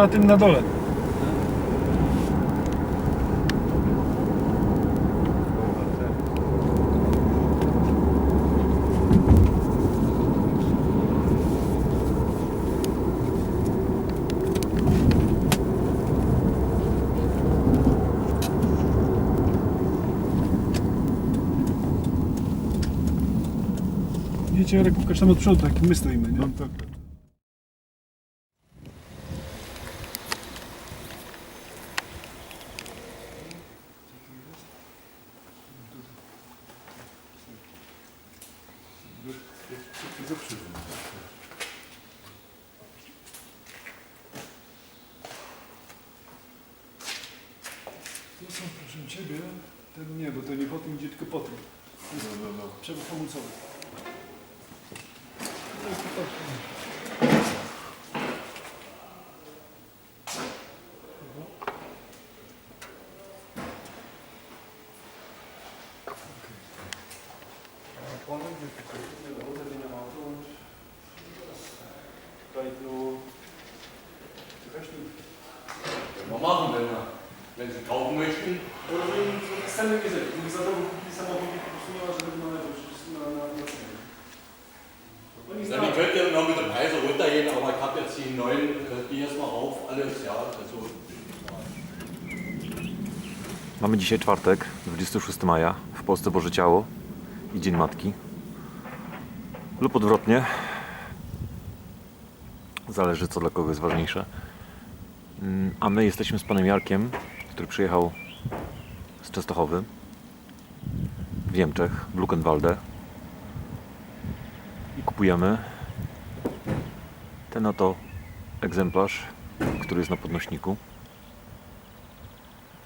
na tym na dole. Wiecie, Jarek, pokaż tam od przodu, jak my stoimy, nie? No tak, tak. To są, proszę Ciebie, ten nie, bo to nie po tym idzie, tylko po tym. No, no, no. Przewód hamulcowy. Da? Wenn Sie kaufen möchten? Sami wiedzę, mówi za drogo kupili samochód i po prostu nie ma żadnego przecież na, na, na. Oni Ja, die könnt ihr noch mit dem Preis runtergehen, aber ich habe jetzt die neuen, die erstmal rauf, alles, ja, also Mamy dzisiaj czwartek, 26 maja, w Polsce Boże Ciało i Dzień Matki. Lub odwrotnie. Zależy co dla kogo jest ważniejsze. A my jesteśmy z panem Jarkiem, który przyjechał z Częstochowy w Niemczech, w Luckenwalde. I kupujemy ten oto egzemplarz, który jest na podnośniku.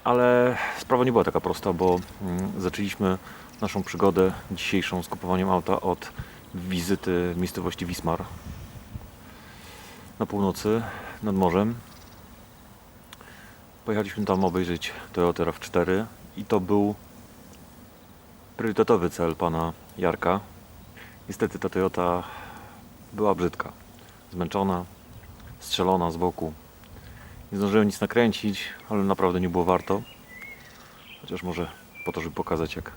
Ale sprawa nie była taka prosta, bo mm, zaczęliśmy naszą przygodę dzisiejszą z kupowaniem auta od wizyty miejscowości Wismar na północy nad morzem. Pojechaliśmy tam obejrzeć Toyota RAV4 i to był priorytetowy cel pana Jarka. Niestety ta Toyota była brzydka, zmęczona, strzelona z boku. Nie zdążyłem nic nakręcić, ale naprawdę nie było warto. Chociaż może po to, żeby pokazać, jak,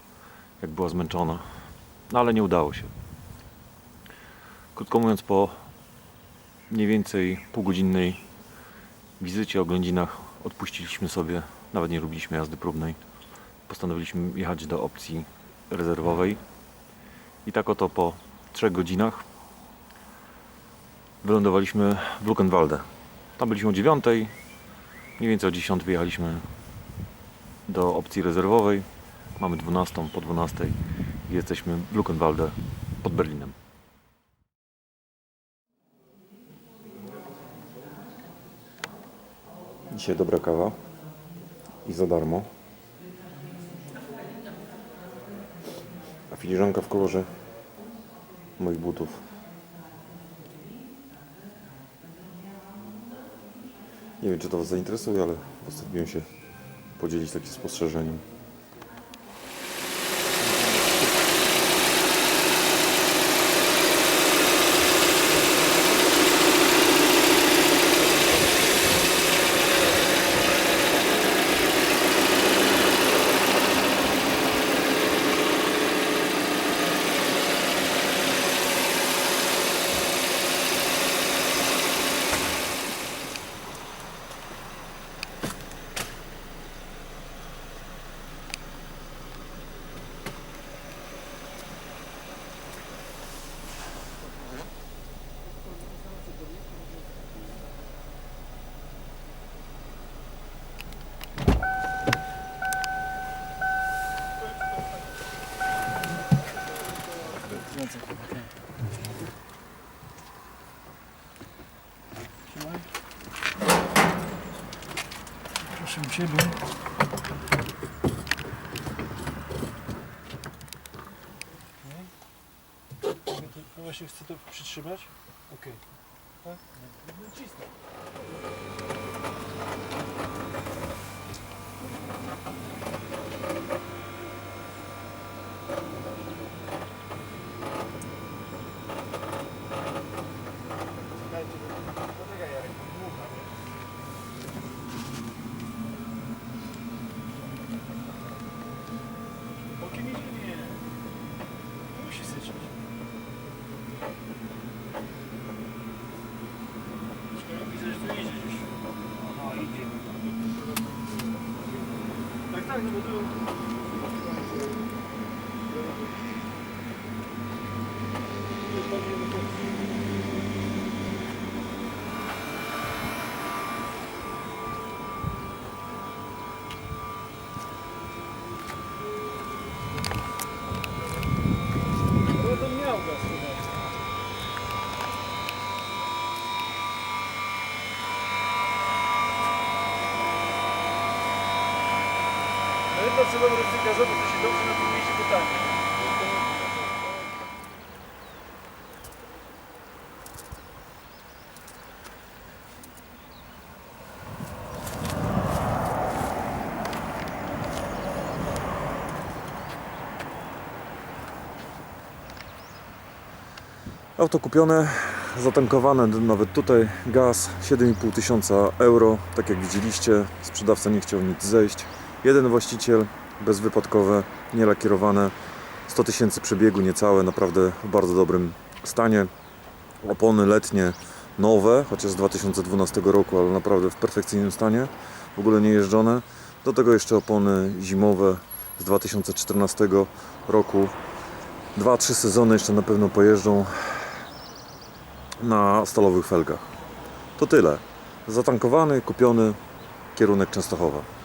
jak była zmęczona. No ale nie udało się. Krótko mówiąc, po mniej więcej półgodzinnej wizycie, oględzinach odpuściliśmy sobie, nawet nie robiliśmy jazdy próbnej. Postanowiliśmy jechać do opcji rezerwowej. I tak oto po trzech godzinach wylądowaliśmy w Luckenwalde. Tam byliśmy o 9. Mniej więcej o 10 wyjechaliśmy do opcji rezerwowej. Mamy 12 po 12 i jesteśmy w Luckenwalde pod Berlinem. Dzisiaj dobra kawa i za darmo. A filiżanka w kolorze moich butów. Nie wiem, czy to Was zainteresuje, ale postanowiłem się podzielić takim spostrzeżeniem. Proszę Ciebie. Właśnie chcę to przytrzymać. Okej. Tak? No, 모두 Dobre w tym gazowy, to się dobrze na tym mieści pytanie. Auto kupione, zatankowane nawet tutaj, gaz 7,5 tysiąca euro, tak jak widzieliście, sprzedawca nie chciał nic zejść. Jeden właściciel, bezwypadkowe, nielakierowane, 100 tysięcy przebiegu niecałe, naprawdę w bardzo dobrym stanie. Opony letnie nowe, chociaż z 2012 roku, ale naprawdę w perfekcyjnym stanie, w ogóle nie jeżdżone. Do tego jeszcze opony zimowe z 2014 roku. 2-3 sezony jeszcze na pewno pojeżdżą na stalowych felgach. To tyle. Zatankowany, kupiony, kierunek Częstochowa.